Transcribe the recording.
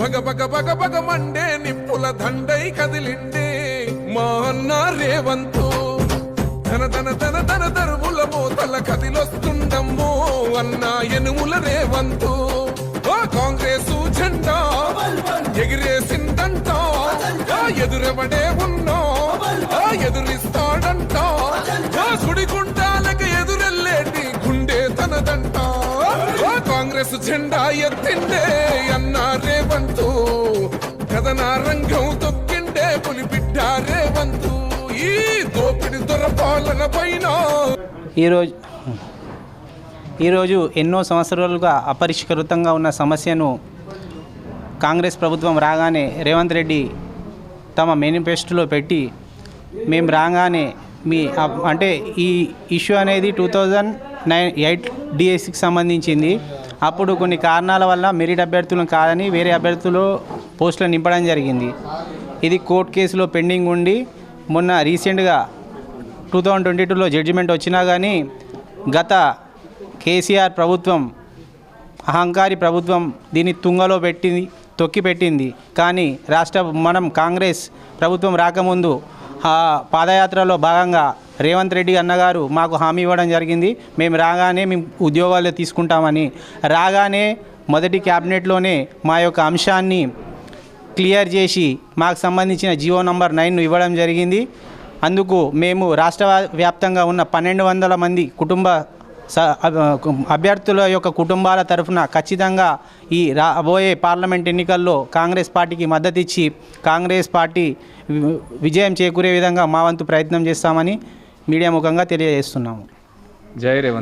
భగ భగ భగ భగ మండే నిప్పుల దండై కదిలిండే మా అన్న రేవంతు. ధన ధన ధన ధన దరువుల మూతల కదిలొస్తుండమ్మో అన్న ఎనుముల రేవంతు. కాంగ్రెస్ జెండా ఎగిరేసిందంట. ఎదురెవడే ఉన్నా? ఎదురిస్తాడంట. ఆ సుడిగుండాలకు ఎదురెల్లేటి గుండె తనదంట. కాంగ్రెస్ జెండా ఎత్తిండే కథన రంగం తొక్కిండే పులి బిడ్డారే వంతు. ఈ దోపిడి దొరపాలన పైన. ఈరోజు ఈరోజు ఎన్నో సంవత్సరాలుగా అపరిష్కృతంగా ఉన్న సమస్యను కాంగ్రెస్ ప్రభుత్వం రాగానే రేవంత్ రెడ్డి తమ మేనిఫెస్టోలో పెట్టి మేము రాగానే మీ అంటే ఈ ఇష్యూ అనేది టూ థౌజండ్ నైన్ ఎయిట్ డిఎస్సికి సంబంధించింది. అప్పుడు కొన్ని కారణాల వల్ల మెరిట్ అభ్యర్థులను కాదని వేరే అభ్యర్థులు పోస్టులను నింపడం జరిగింది. ఇది కోర్టు కేసులో పెండింగ్ ఉండి మొన్న రీసెంట్గా టూ థౌజండ్ ట్వంటీ టూలో జడ్జిమెంట్ వచ్చినా కానీ గత కేసీఆర్ ప్రభుత్వం అహంకారి ప్రభుత్వం దీన్ని తుంగలో పెట్టింది తొక్కి పెట్టింది. కానీ రాష్ట్ర మనం కాంగ్రెస్ ప్రభుత్వం రాకముందు ఆ పాదయాత్రలో భాగంగా రేవంత్ రెడ్డి అన్నగారు మాకు హామీ ఇవ్వడం జరిగింది. మేము రాగానే మేము ఉద్యోగాలు తీసుకుంటామని. రాగానే మొదటి క్యాబినెట్లోనే మా యొక్క అంశాన్ని క్లియర్ చేసి మాకు సంబంధించిన జియో నంబర్ నైన్ను ఇవ్వడం జరిగింది. అందుకు మేము రాష్ట్ర వ్యాప్తంగా ఉన్న పన్నెండు వందల మంది కుటుంబ అభ్యర్థుల యొక్క కుటుంబాల తరఫున ఖచ్చితంగా ఈ రాబోయే పార్లమెంట్ ఎన్నికల్లో కాంగ్రెస్ పార్టీకి మద్దతు ఇచ్చి కాంగ్రెస్ పార్టీ విజయం చేకూరే విధంగా మా వంతు ప్రయత్నం చేస్తామని మీడియా ముఖంగా తెలియజేస్తున్నాము. జై రేవంత్.